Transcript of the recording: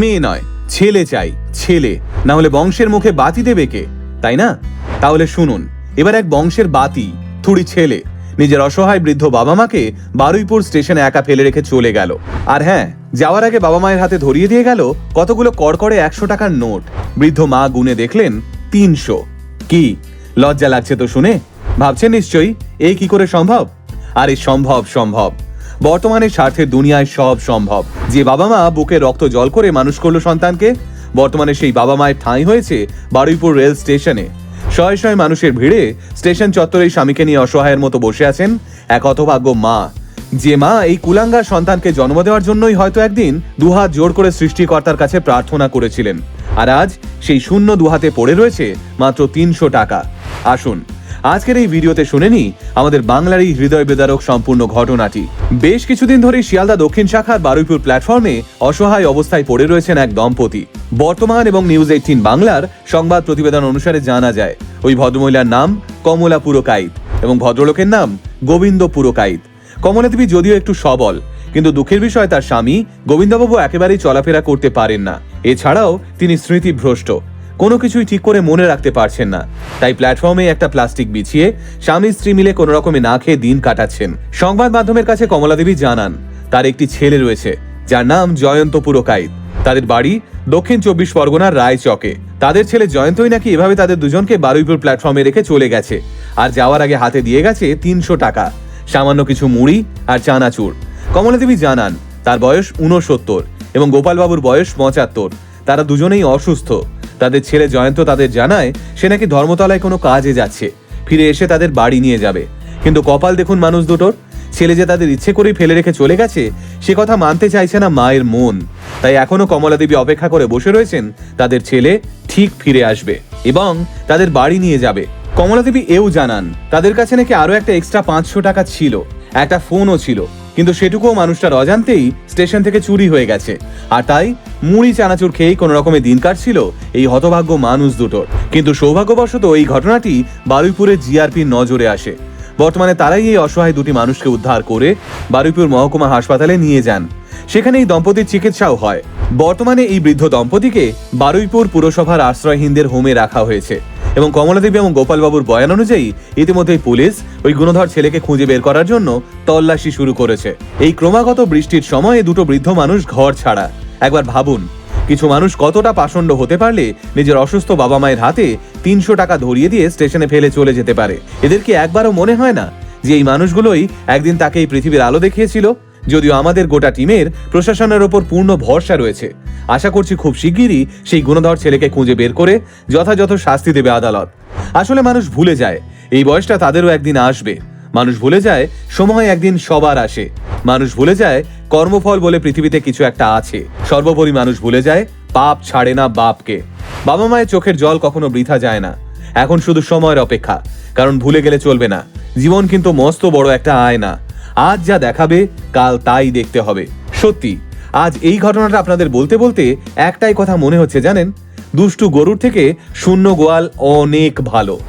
মেয়ে নয়, ছেলে চাই, ছেলে। না হলে বংশের মুখে বাতি দেবে কে? তাই না? তাহলে শুনুন, এবার এক বংশের বাতি, থুড়ি ছেলে। নিজের অসহায় বৃদ্ধ বাবা মাকে বারুইপুর স্টেশনে একা ফেলে রেখে চলে গেল। আর হ্যাঁ যাওয়ার আগে বাবা মায়ের হাতে ধরিয়ে দিয়ে গেল কতগুলো কড়কড়ে একশো টাকার নোট। বৃদ্ধ মা গুনে দেখলেন, তিনশো। কি? লজ্জা লাগছে তো শুনে? ভাবছেন নিশ্চয়ই এই কি করে সম্ভব? আরে, সম্ভব সম্ভব। বর্তমানে স্বার্থের দুনিয়ায় সব সম্ভব। যে বাবা মা বুকে রক্ত জল করে মানুষ করল সন্তানকে, বর্তমানে সেই বাবা মায়ের ঠাঁই হয়েছে বারুইপুর রেল স্টেশনে। শয়ে শয়ে মানুষের ভিড়ে স্টেশন চত্বরে স্বামীকে নিয়ে অসহায়ের মতো বসে আছেন এক হতভাগ্য মা। যে মা এই কুলাঙ্গার সন্তানকে জন্ম দেওয়ার জন্যই হয়তো একদিন দুহাত জোর করে সৃষ্টিকর্তার কাছে প্রার্থনা করেছিলেন। আর আজ সেই শূন্য দুহাতে পড়ে রয়েছে মাত্র তিনশো টাকা। আসুন আজকের এই ভিডিওতে শুনে নি আমাদের বাংলার এই হৃদয় বেদারক সম্পূর্ণ ঘটনাটি। বেশ কিছুদিন ধরে শিয়ালদা দক্ষিণ শাখার বারুইপুর প্ল্যাটফর্মে অসহায় অবস্থায় পড়ে রয়েছেন এক দম্পতি। বর্তমান এবং নিউজ এইটিন বাংলার সংবাদ প্রতিবেদন অনুসারে জানা যায়, ওই ভদ্রমহিলার নাম কমলা পুরকাইত এবং ভদ্রলোকের নাম গোবিন্দ পুরকাইত কমলা দেবী যদিও একটু সবল, কিন্তু দুঃখের বিষয় তার স্বামী গোবিন্দবাবু একেবারেই চলাফেরা করতে পারেন না। এছাড়াও তিনি স্মৃতিভ্রষ্ট। কোনো কিছুই ঠিক করে মনে রাখতে পারছেন না। তাই প্ল্যাটফর্মে একটা প্লাস্টিক বিছিয়ে স্বামী স্ত্রী মিলে কোনো রকমে না খেয়ে দিন কাটাচ্ছেন। সংবাদ মাধ্যমের কাছে কমলা দেবী জানান, তার একটি ছেলে রয়েছে, যার নাম জয়ন্ত পুরকাইত। তাদের বাড়ি দক্ষিণ চব্বিশ পরগনার রায়চকে। তাদের ছেলে জয়ন্তই নাকি এভাবে তাদের দুজনকে বারুইপুর প্ল্যাটফর্মে রেখে চলে গেছে। আর যাওয়ার আগে হাতে দিয়ে গেছে তিনশো টাকা, সামান্য কিছু মুড়ি আর চানাচুর। কমলা দেবী জানান, তার বয়স উনসত্তর এবং গোপালবাবুর বয়স পঁচাত্তর। তারা দুজনেই অসুস্থ। তাদের ছেলে জয়ন্ত তাদের জানায়, সে নাকি ধর্মতলায় কোনো কাজে যাচ্ছে। ফিরে এসে তাদের বাড়ি নিয়ে যাবে। কিন্তু কপাল দেখুন মানুষ দুটোর। ছেলে যে তাদের ইচ্ছে করেই ফেলে রেখে চলে গেছে, সে কথা মানতে চাইছে না মায়ের মন। তাই এখনও কমলা দেবী অপেক্ষা করে বসে রয়েছেন, তাদের ছেলে ঠিক ফিরে আসবে এবং তাদের বাড়ি নিয়ে যাবে। কমলা দেবী এও জানান, তাদের কাছে নাকি আরও একটা এক্সট্রা পাঁচশো টাকা ছিল, একটা ফোনও ছিল। কিন্তু সেটুকুও মানুষটার অজান্তেই স্টেশন থেকে চুরি হয়ে গেছে। আর তাই মুড়ি, চানাচুর খেয়েই কোনো রকমে দিন কাটছিল এই হতভাগ্য মানুষ দুটোর। কিন্তু সৌভাগ্যবশত এই ঘটনাটি বারুইপুরের জিআরপির নজরে আসে। বর্তমানে তারাই এই অসহায় দুটি মানুষকে উদ্ধার করে বারুইপুর মহকুমা হাসপাতালে নিয়ে যান। সেখানে এই দম্পতির চিকিৎসাও হয়। বর্তমানে এই বৃদ্ধ দম্পতিকে বারুইপুর পুরসভার আশ্রয়হীনদের হোমে রাখা হয়েছে এবং কমলাদেবী এবং গোপালবাবুর বয়ান অনুযায়ী ইতিমধ্যেই পুলিশ ওই গুণধর ছেলেকে খুঁজে বের করার জন্য তল্লাশি শুরু করেছে। এই ক্রমাগত বৃষ্টির সময়ে দুটো বৃদ্ধ মানুষ ঘর ছাড়া একবার ভাবুন, কিছু মানুষ কতটা পাষণ্ড হতে পারলে নিজের অসুস্থ বাবা মায়ের হাতে তিনশো টাকা ধরিয়ে দিয়ে স্টেশনে ফেলে চলে যেতে পারে? এদেরকে একবারও মনে হয় না যে এই মানুষগুলোই একদিন তাকে এই পৃথিবীর আলো দেখিয়েছিল? যদিও আমাদের গোটা টিমের প্রশাসনের ওপর পূর্ণ ভরসা রয়েছে। আশা করছি খুব শিগগিরই সেই গুণধর ছেলেকে খুঁজে বের করে যথাযথ শাস্তি দেবে আদালত। আসলে মানুষ ভুলে যায়, এই বয়সটা তাদেরও একদিন আসবে। মানুষ ভুলে যায়, সময় একদিন সবার আসে। মানুষ ভুলে যায় কর্মফল বলে পৃথিবীতে কিছু একটা আছে। সর্বোপরি মানুষ ভুলে যায়, পাপ ছাড়ে না বাপকে। বাবা মায়ের চোখের জল কখনো বৃথা যায় না। এখন শুধু সময়ের অপেক্ষা, কারণ ভুলে গেলে চলবে না। জীবন কিন্তু মস্ত বড় একটা আয়না। আজ যা দেখাবে, কাল তাই দেখতে হবে। সত্যি, আজ এই ঘটনাটা আপনাদের বলতে বলতে একটাই কথা মনে হচ্ছে জানেন? দুষ্টু গরুর থেকে শূন্য গোয়াল অনেক ভালো।